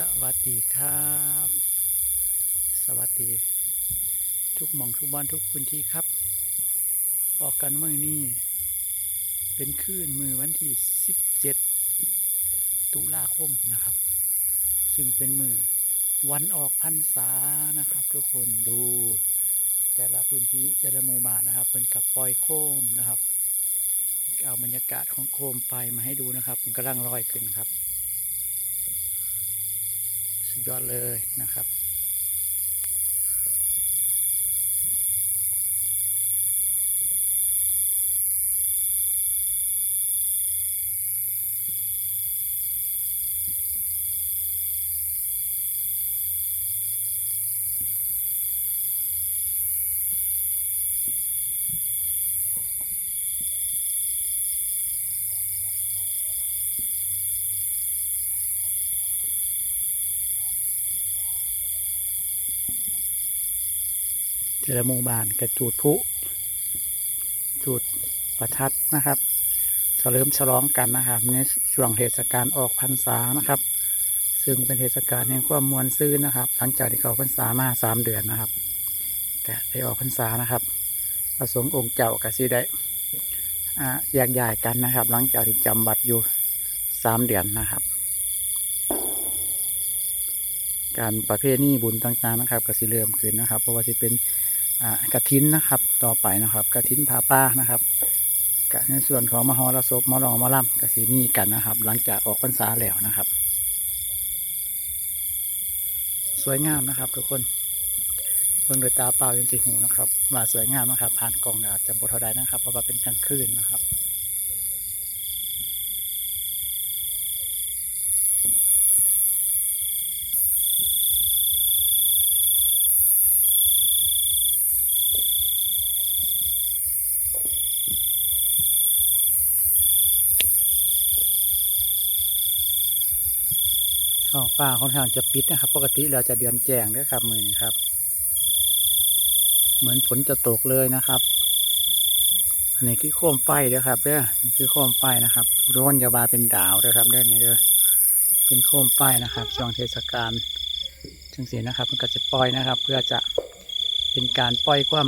สวัสดีครับ สวัสดี ทุกหม่องทุกบ้านทุกพื้นที่ครับออกกันมื่อนี้เป็นคืนมือวันที่ 17 ตุลาคมนะครับ ซึ่งเป็นมือวันออกพรรษานะครับ ทุกคนดู แต่ละพื้นที่แต่ละหมู่บ้านนะครับ เป็นกับปล่อยโคมนะครับ เอาบรรยากาศของโคมไฟมาให้ดูนะครับมันกำลังลอยขึ้นครับ สุดยอดเลยนะครับ แต่ละหมู่บ้านกระจูดพลุจูดประทัดนะครับเฉลิมฉลองกันนะครับในช่วงเทศกาลออกพรรษานะครับ ซึ่งเป็นเทศกาลแห่งความมวลซื่นนะครับ หลังจากที่เขาพรรษามาสามเดือนนะครับก็ได้ออกพรรษานะครับพระสงฆ์องค์เจ้าก็สิได้อ่าแยกย้ายกันนะครับ หลังจากที่จำบัตรอยู่สามเดือนนะครับ การประเภทนี้บุญต่างๆนะครับก็สิเริ่มขึ้นนะครับ เพราะว่าสิเป็น กระถินนะครับ ต่อไปนะครับกระถินผาป้านะครับกในส่วนของมหรสพมรอมล่ำกระสีมีกันนะครับ หลังจากออกพรรษาแล้วนะครับ สวยงามนะครับ ทุกคนเบิ่งโดยตาเปล่ายังสีหูนะครับว่าสวยงามนะครับ ผ่านกล่องอาจจะบทเทาใดนะครับ เพราะว่าเป็นกลางคืนนะครับ ท้องฟ้าค่อนข้างจะปิดนะครับ ปกติเราจะเดือนแจ้งด้วยครับมือนี้ครับ เหมือนฝนจะตกเลยนะครับ อันนี้คือโคมไฟเด้อครับเด้อนี่คือโคมไฟนะครับร้อนอยาวาเป็นดาวเด้อครับเด้อนี่เด้อเป็นโคมไฟนะครับช่วงเทศกาลจังสีนะครับ มันก็จะปล่อยนะครับ เพื่อจะเป็นการปล่อยความ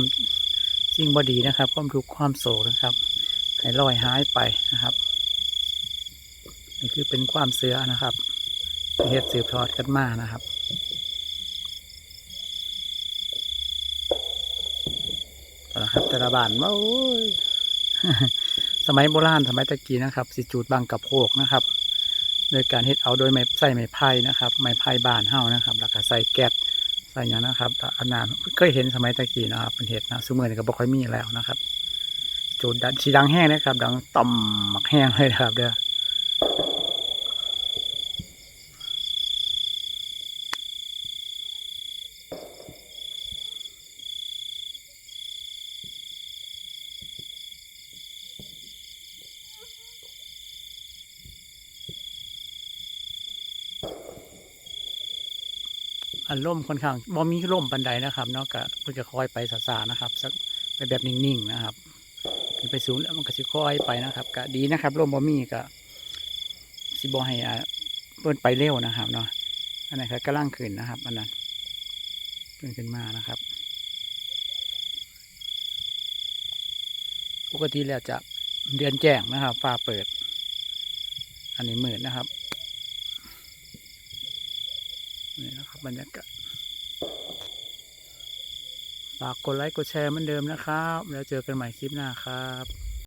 สิ่งบดีนะครับ ความทุกข์ความโศกนะครับให้ลอยหายไปนะครับ นี่คือเป็นความเสือนะครับ เฮ็ดสืบทอดกันมานะครับ แต่ละครับ แต่ละบ้านว่าโอ้ยสมัยโบราณสมัยตะกี้นะครับ สิจูดบางกับโพกนะครับ โดยการเฮ็ดเอาโดยไม้ใส่ไม้ไผ่นะครับ ไม้ไผ่บานเฮานะครับ แล้วก็ใส่แก๊สใส่อย่างนะครับอันนั้นเคยเห็นสมัยตะกี้นะครับเป็นเห็ดนะสมัยนี้ก็บ่ค่อยมีแล้วนะครับ จูดดังสีดังแห้งนะครับ ดังต่อมหมักแห้งเลยนะครับเด้อ อันล่มค่อนข้างบ่มีล่มปันไดนะครับเนาะก็เพื่อจะคอยไปสาสานะครับสักไปแบบนิ่งๆนะครับขึ้นไปสูงแล้วมันก็สิคอยไปนะครับก็ดีนะครับล่มบ่มีก็สิบ่ให้อ่าเพิ่นไปเร็วนะครับเนาะอันนั้นก็กำลังขึ้นนะครับ อันนั้นขึ้นขึ้นมานะครับ ปกติแล้วจะเดือนแจ้งนะครับฟ้าเปิด อันนี้มืดนะครับ นี่นะครับบรรยากาศฝากกดไลค์กดแชร์เหมือนเดิมนะครับ แล้วเจอกันใหม่คลิปหน้าครับ